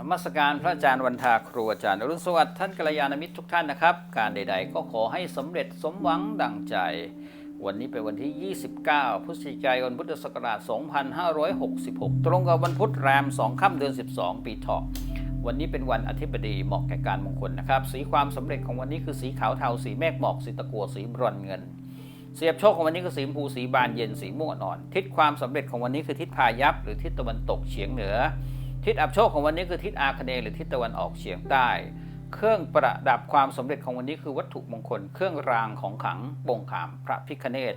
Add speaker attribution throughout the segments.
Speaker 1: นมัสการพระอาจารย์วันทาครูอาจารย์อรุณสวัสดิ์ท่านกัลยาณมิตรทุกท่านนะครับ การใด ๆ ก็ขอให้สำเร็จสมหวังดังใจ วันนี้เป็นวันที่ 29 พฤศจิกายนพุทธศักราช 2566 ตรงกับวันพุธแรม 2 ค่ำเดือน 12 ปีเถาะวันนี้เป็นวันอธิบดีเหมาะแก่การมงคลนะครับ สีความสำเร็จของวันนี้คือสีขาวเทาสีเมฆหมอกสีตะกัวสีบรอนเงิน เสียบโชคของวันนี้คือสีชมพูสีบานเย็นสีม่วงอ่อน ทิศความสำเร็จของวันนี้คือทิศพายัพหรือทิศตะวันตกเฉียงเหนือ ทิศอับโชคของวันนี้คือทิศอาคเนย์หรือทิศตะวันออกเฉียงใต้ เครื่องประดับความสำเร็จของวันนี้คือวัตถุมงคล เครื่องรางของขลังบ่งขามพระพิคเนต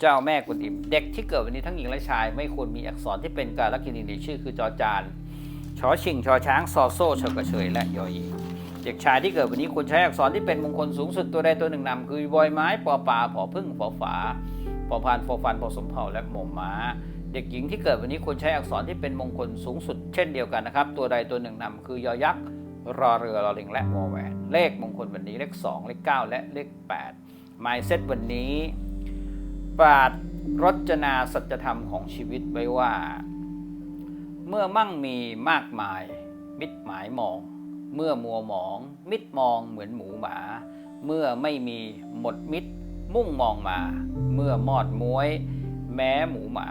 Speaker 1: เจ้าแม่กุนอิมเด็กที่เกิดวันนี้ทั้งหญิงและชาย ไม่ควรมีอักษรที่เป็นการลักษณีในชื่อคือจอจานชอชิงชอช้างซอโซ่เฉกระเฉยและยออีเด็กชายที่เกิดวันนี้ควรใช้อักษรที่เป็นมงคลสูงสุดตัวใดตัวหนึ่งนำคือบอยไม้ปอปลาผอพึ่งผอฝาปอพานฟอฟันพอสมเผาและหม่มม้า เด็กหญิงที่เกิดวันนี้ควรใช้อักษรที่เป็นมงคลสูงสุดเช่นเดียวกันนะครับ ตัวใดตัวหนึ่งนำคือยอยักษ์รอเรือรอลิงและวอแหวน เลขมงคลวันนี้เลข 2 เลข 9 และเลข8หมายเซตวันนี้ปราดรจนาสัจธรรมของชีวิตไว้ว่า เมื่อมั่งมีมากมาย มิตรหมายมอง เมื่อมัวหมอง มิตรมองเหมือนหมูหมา เมื่อไม่มีหมดมิตร มุ่งมองมา เมื่อมอดม้วย แม้หมูหมา